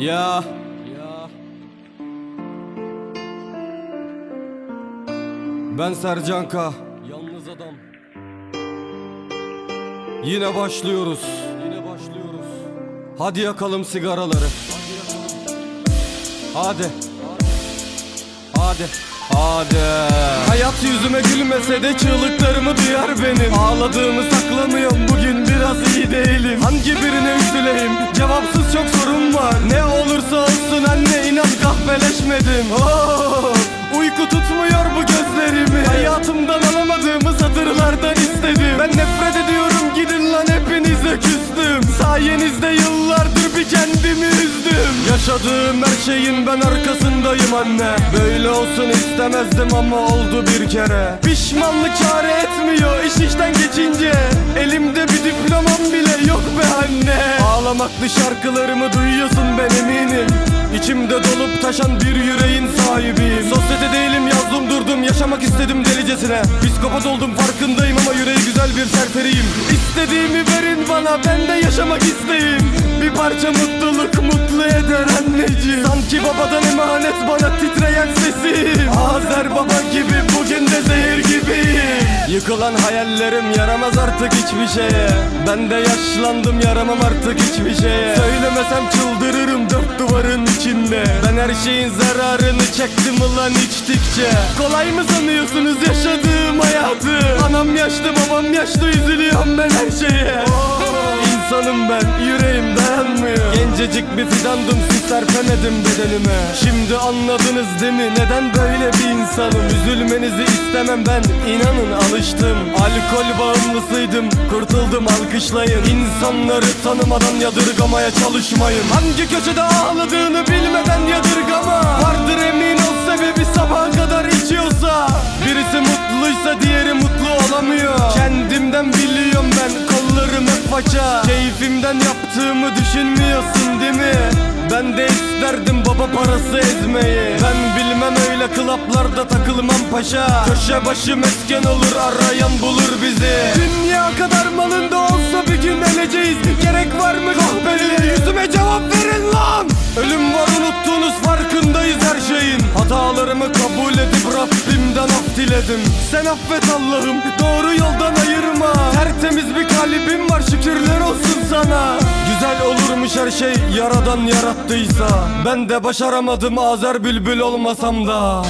Ya. Ben Sercan K. Yalnız adam. Yine başlıyoruz. Yine başlıyoruz. Hadi yakalım sigaraları. Hadi. Hadi. Hadi. Hayat yüzüme gülmese de çığlıklarımı duyar benim. Ağladığımı saklamıyorum. Bugün biraz iyi değilim. Hangi birine üzüleyim Sayenizde yıllardır bir kendimi üzdüm. Yaşadığım her şeyin ben arkasındayım anne. Böyle olsun istemezdim ama oldu bir kere. Pişmanlık çare etmiyor iş işten geçince. Elimde bir diplomam bile yok be anne. Ağlamaklı şarkılarımı duyuyorsun ben eminim. İçimde dolup taşan bir yüreğin sahibiyim. Sosyete değilim durdum yaşamak istedim delicesine. Psikopat oldum farkındayım ama yüreği güzel bir serseriyim İstediğimi verin bana ben de yaşamak isteyim Bir parça mutluluk mutlu eder anneciğim. Sanki babadan emanet bana titreyen sesim. Azer baba gibi Yıkılan hayallerim yaramaz artık hiçbir şeye. Ben de yaşlandım yaramam artık hiçbir şeye. Söylemesem çıldırırım dört duvarın içinde. Ben her şeyin zararını çektim ulan içtikçe. Kolay mı sanıyorsunuz yaşadığım hayatı? Anam yaşlı babam yaşlı üzülüyorum ben her şeye. İnsanım ben Gencecik bir fidandım siz serpemedim bedenime. Şimdi anladınız değil mi? Neden böyle bir insanım? Üzülmenizi istemem ben. İnanın alıştım. Alkol bağımlısıydım. Kurtuldum alkışlayın. İnsanları tanımadan yadırgamaya çalışmayın. Hangi köşede ağladığını bilmeden yadırgama. Vardır emin ol sebebi sabaha kadar içiyorsa. Birisi mutluysa diğeri mutlu olamıyor. Kendimden biliyorum ben kollarım hep faça. Keyfimden yaptığımı düşünmüyorsun? Ben de isterdim baba parası ezmeyi. Ben bilmem öyle klaplarda takılmam paşa. Köşe başı mesken olur arayan bulur bizi. Dünya kadar malında olsa bir gün öleceğiz. Gerek var mı kahveliye yüzüme cevap verin lan! Ölüm var unuttuğunuz farkındayız her şeyin. Hatalarımı kabul edip Rabbimden af diledim. Sen affet Allah'ım doğru yoldan her şey yaradan yarattıysa Ben de başaramadım Azer bülbül olmasam da